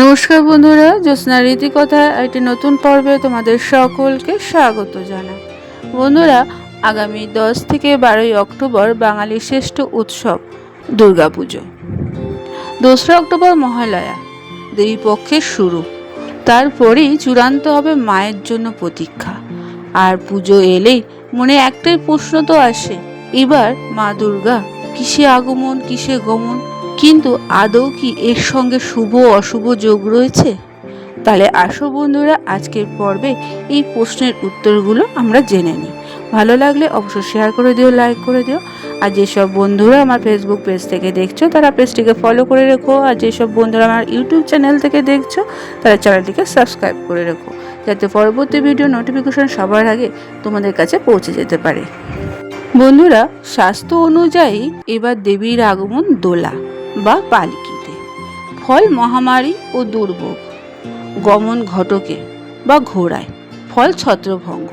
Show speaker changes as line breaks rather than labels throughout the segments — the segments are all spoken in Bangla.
নমস্কার বন্ধুরা, জ্যোৎস্না রীতিকথা একটি নতুন পর্বে তোমাদের সকলকে স্বাগত জানাই। বন্ধুরা, আগামী দশ থেকে বারোই অক্টোবর বাঙালির শ্রেষ্ঠ উৎসব, দুর্গাপুজো। দোসরা অক্টোবর মহালয়া দেবী পক্ষের শুরু। তারপরেই চূড়ান্ত হবে মায়ের জন্য প্রতীক্ষা। আর পুজো এলেই মনে একটাই প্রশ্ন তো আসে, এবার মা দুর্গা কিসে আগমন, কিসে গমন? কিন্তু আদৌ কি এর সঙ্গে শুভ অশুভ যোগ রয়েছে? তাহলে আসো বন্ধুরা, আজকের পর্বে এই প্রশ্নের উত্তরগুলো আমরা জেনে নিই। ভালো লাগলে অবশ্যই শেয়ার করে দিও লাইক করে দিও। আর যেসব বন্ধুরা আমার ফেসবুক পেজ থেকে দেখছ, তারা পেজটিকে ফলো করে রেখো। আর যেসব বন্ধুরা আমার ইউটিউব চ্যানেল থেকে দেখছ, তারা চ্যানেলটিকে সাবস্ক্রাইব করে রেখো। যাতে পরবর্তী ভিডিও নোটিফিকেশন সবার আগে তোমাদের কাছে পৌঁছে যেতে পারে। বন্ধুরা, স্বাস্থ্য অনুযায়ী এবার দেবীর আগমন দোলা। বা পালকিতে। ফল মহামারী ও দুর্ভোগ, গমন ঘটকে বা ঘোড়ায়, ফল ছত্রভঙ্গ।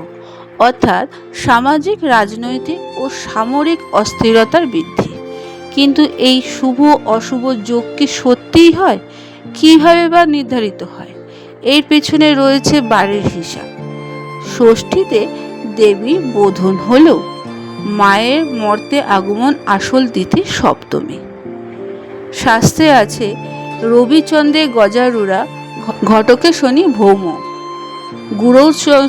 অর্থাৎ সামাজিক, রাজনৈতিক ও সামরিক অস্থিরতার বৃদ্ধি। কিন্তু এই শুভ অশুভ যোগ কি সত্যিই হয়? কীভাবে বা নির্ধারিত হয়? এর পেছনে রয়েছে বাড়ির হিসাব। ষষ্ঠীতে দেবী বোধন হলেও মায়ের মর্তে আগমন আসল তিথি সপ্তমী। শাস্ত্রে আছে, রবিচন্দ্রে গজারুরা ঘটকে শনি ভৌম। গুরৌ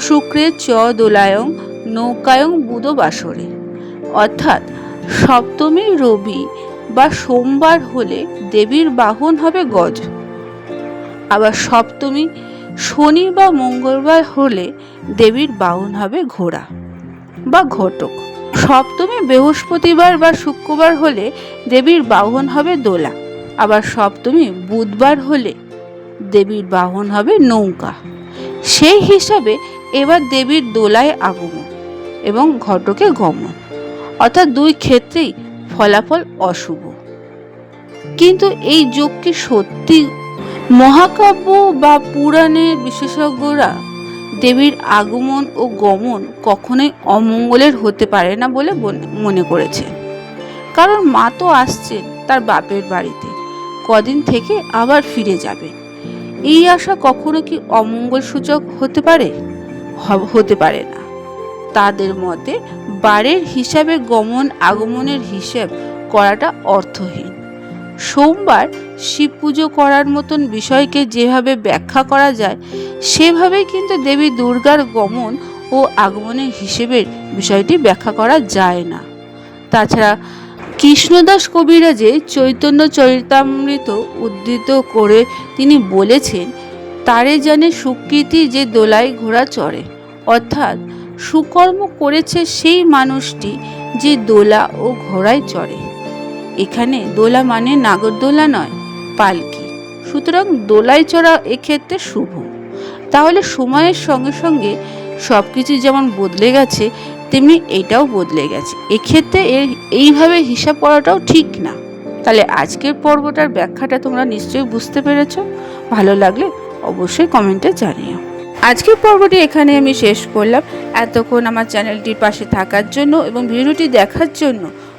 শুক্রে চ দোলায়ং নৌকায়ং বুধ বাসরে অর্থাৎ সপ্তমী রবি বা সোমবার হলে দেবীর বাহন হবে গজ। আবার সপ্তমী শনি বা মঙ্গলবার হলে দেবীর বাহন হবে ঘোড়া বা ঘটক। সপ্তমী বৃহস্পতিবার বা শুক্রবার হলে দেবীর বাহন হবে দোলা। আবার সপ্তমী বুধবার হলে দেবীর বাহন হবে নৌকা। সেই হিসাবে এবার দেবীর দোলায় আগমন এবং ঘটকে গমন। অর্থাৎ দুই ক্ষেত্রেই ফলাফল অশুভ। কিন্তু এই যোগ কি সত্যি মহাকাব্য বা পুরাণের বিশেষজ্ঞরা দেবীর আগমন ও গমন কখনোই অমঙ্গলের হতে পারে না বলে মনে করেছে। কারণ মা তো আসছেন তার বাপের বাড়িতে। কদিন থেকে আবার ফিরে যাবে। এই আশা কখনো কি অমঙ্গল সূচক হতে পারে? হতে পারে না। তাদের মতে বারের হিসাবে গমন, আগমনের হিসেব করাটা অর্থহীন। সোমবার শিব পুজো করার মতন বিষয়কে যেভাবে ব্যাখ্যা করা যায়, সেভাবেই কিন্তু দেবী দুর্গার গমন ও আগমনের হিসেবের বিষয়টি ব্যাখ্যা করা যায় না। তাছাড়া কৃষ্ণদাস কবিরাজে চৈতন্য চরিতামৃত উদ্ধৃত করে তিনি বলেছেন, তারে জানে সুকৃতি যে দোলায় ঘোড়া চড়ে। অর্থাৎ, সুকর্ম করেছে সেই মানুষটি যে দোলা ও ঘোড়ায় চড়ে। এখানে দোলা মানে নাগরদোলা নয়, পালকি। সুতরাং দোলায় চড়া এক্ষেত্রে শুভ। তাহলে সময়ের সঙ্গে সঙ্গে সব কিছু যেমন বদলে গেছে, তেমনি এটাও বদলে গেছে। এক্ষেত্রে এর এইভাবে হিসাব করাটাও ঠিক না। তাহলে আজকের পর্বটার ব্যাখ্যাটা তোমরা নিশ্চয়ই বুঝতে পেরেছ। ভালো লাগলে অবশ্যই কমেন্টে জানিও। আজকের পর্বটি এখানে আমি শেষ করলাম। এতক্ষণ আমার চ্যানেলটির পাশে থাকার জন্য এবং ভিডিওটি দেখার জন্য